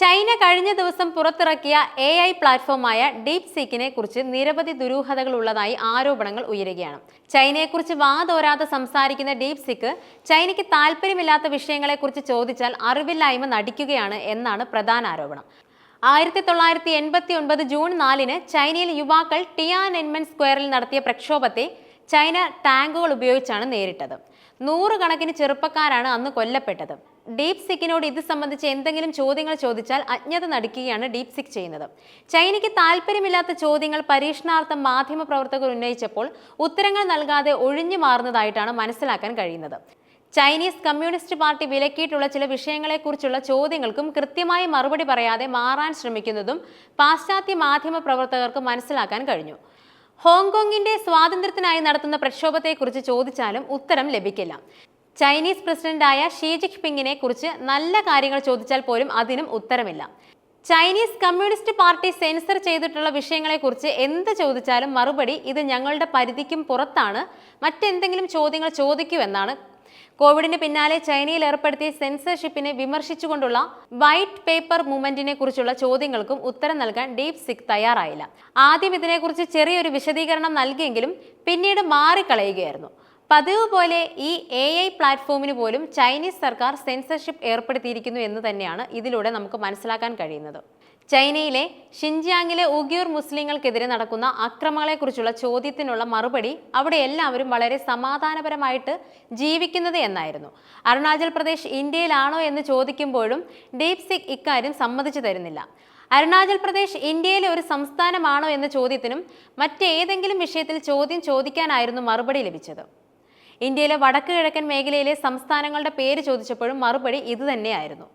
China കഴിഞ്ഞ ദിവസം പുറത്തിറക്കിയ എ ഐ പ്ലാറ്റ്ഫോമായ ഡീപ് സീക്കിനെ കുറിച്ച് നിരവധി ദുരൂഹതകൾ ഉള്ളതായി ആരോപണങ്ങൾ ഉയരുകയാണ്. ചൈനയെക്കുറിച്ച് വാതോരാതെ സംസാരിക്കുന്ന ഡീപ് സിക്ക് ചൈനയ്ക്ക് താല്പര്യമില്ലാത്ത വിഷയങ്ങളെക്കുറിച്ച് ചോദിച്ചാൽ അറിവില്ലായ്മ നടിക്കുകയാണ് എന്നാണ് പ്രധാന ആരോപണം. ആയിരത്തി തൊള്ളായിരത്തി എൺപത്തി ഒൻപത് ജൂൺ നാലിന് ചൈനയിൽ യുവാക്കൾ ടിയാൻ ടിയാനെൻമെൻ സ്ക്വയറിൽ നടത്തിയ പ്രക്ഷോഭത്തെ ചൈന ടാങ്കുകൾ ഉപയോഗിച്ചാണ് നേരിട്ടത്. നൂറുകണക്കിന് ചെറുപ്പക്കാരാണ് അന്ന് കൊല്ലപ്പെട്ടത്. ഡീപ് സിക്കിനോട് ഇത് സംബന്ധിച്ച് എന്തെങ്കിലും ചോദ്യങ്ങൾ ചോദിച്ചാൽ അജ്ഞത നടിക്കുകയാണ് ഡീപ് സിക് ചെയ്യുന്നത്. ചൈനയ്ക്ക് താല്പര്യമില്ലാത്ത ചോദ്യങ്ങൾ പരീക്ഷണാർത്ഥം മാധ്യമ പ്രവർത്തകർ ഉന്നയിച്ചപ്പോൾ ഉത്തരങ്ങൾ നൽകാതെ ഒഴിഞ്ഞു മാറുന്നതായിട്ടാണ് മനസ്സിലാക്കാൻ കഴിയുന്നത്. ചൈനീസ് കമ്മ്യൂണിസ്റ്റ് പാർട്ടി വിലക്കിയിട്ടുള്ള ചില വിഷയങ്ങളെക്കുറിച്ചുള്ള ചോദ്യങ്ങൾക്കും കൃത്യമായി മറുപടി പറയാതെ മാറാൻ ശ്രമിക്കുന്നതും പാശ്ചാത്യ മാധ്യമ പ്രവർത്തകർക്ക് മനസ്സിലാക്കാൻ കഴിഞ്ഞു. ഹോങ്കോങ്ങിന്റെ സ്വാതന്ത്ര്യത്തിനായി നടത്തുന്ന പ്രക്ഷോഭത്തെക്കുറിച്ച് ചോദിച്ചാലും ഉത്തരം ലഭിക്കില്ല. ചൈനീസ് പ്രസിഡന്റായ ഷീ ജിക് പിങ്ങിനെ കുറിച്ച് നല്ല കാര്യങ്ങൾ ചോദിച്ചാൽ പോലും അതിനും ഉത്തരമില്ല. ചൈനീസ് കമ്മ്യൂണിസ്റ്റ് പാർട്ടി സെൻസർ ചെയ്തിട്ടുള്ള വിഷയങ്ങളെക്കുറിച്ച് എന്ത് ചോദിച്ചാലും മറുപടി ഇത് ഞങ്ങളുടെ പരിധിക്കും പുറത്താണ്. മറ്റെന്തെങ്കിലും ചോദ്യങ്ങൾ ചോദിക്കൂ എന്നാണ് കോവിഡിന് പിന്നാലെ ചൈനയിൽ ഏർപ്പെടുത്തിയ സെൻസർഷിപ്പിനെ വിമർശിച്ചുകൊണ്ടുള്ള വൈറ്റ് പേപ്പർ മൂവ്മെന്റിനെ കുറിച്ചുള്ള ചോദ്യങ്ങൾക്കും ഉത്തരം നൽകാൻ ഡീപ് സിഖ് തയ്യാറായില്ല. ആദ്യം ഇതിനെക്കുറിച്ച് ചെറിയൊരു വിശദീകരണം നൽകിയെങ്കിലും പിന്നീട് മാറിക്കളയുകയായിരുന്നു. പതിവ് പോലെ ഈ എ ഐ പ്ലാറ്റ്ഫോമിന് പോലും ചൈനീസ് സർക്കാർ സെൻസർഷിപ്പ് ഏർപ്പെടുത്തിയിരിക്കുന്നു എന്ന് തന്നെയാണ് ഇതിലൂടെ നമുക്ക് മനസ്സിലാക്കാൻ കഴിയുന്നത്. ചൈനയിലെ ഷിൻജിയാങ്ങിലെ ഉഗ്യൂർ മുസ്ലിങ്ങൾക്കെതിരെ നടക്കുന്ന അക്രമങ്ങളെക്കുറിച്ചുള്ള ചോദ്യത്തിനുള്ള മറുപടി അവിടെ എല്ലാവരും വളരെ സമാധാനപരമായിട്ട് ജീവിക്കുന്നത് എന്നായിരുന്നു. അരുണാചൽ പ്രദേശ് ഇന്ത്യയിലാണോ എന്ന് ചോദിക്കുമ്പോഴും ഡീപ് സിഖ് ഇക്കാര്യം സമ്മതിച്ചു തരുന്നില്ല. അരുണാചൽ പ്രദേശ് ഇന്ത്യയിലെ ഒരു സംസ്ഥാനമാണോ എന്ന ചോദ്യത്തിനും മറ്റേതെങ്കിലും വിഷയത്തിൽ ചോദ്യം ചോദിക്കാനായിരുന്നു മറുപടി ലഭിച്ചത്. ഇന്ത്യയിലെ വടക്ക് കിഴക്കൻ മേഖലയിലെ സംസ്ഥാനങ്ങളുടെ പേര് ചോദിച്ചപ്പോഴും മറുപടി ഇതുതന്നെയായിരുന്നു.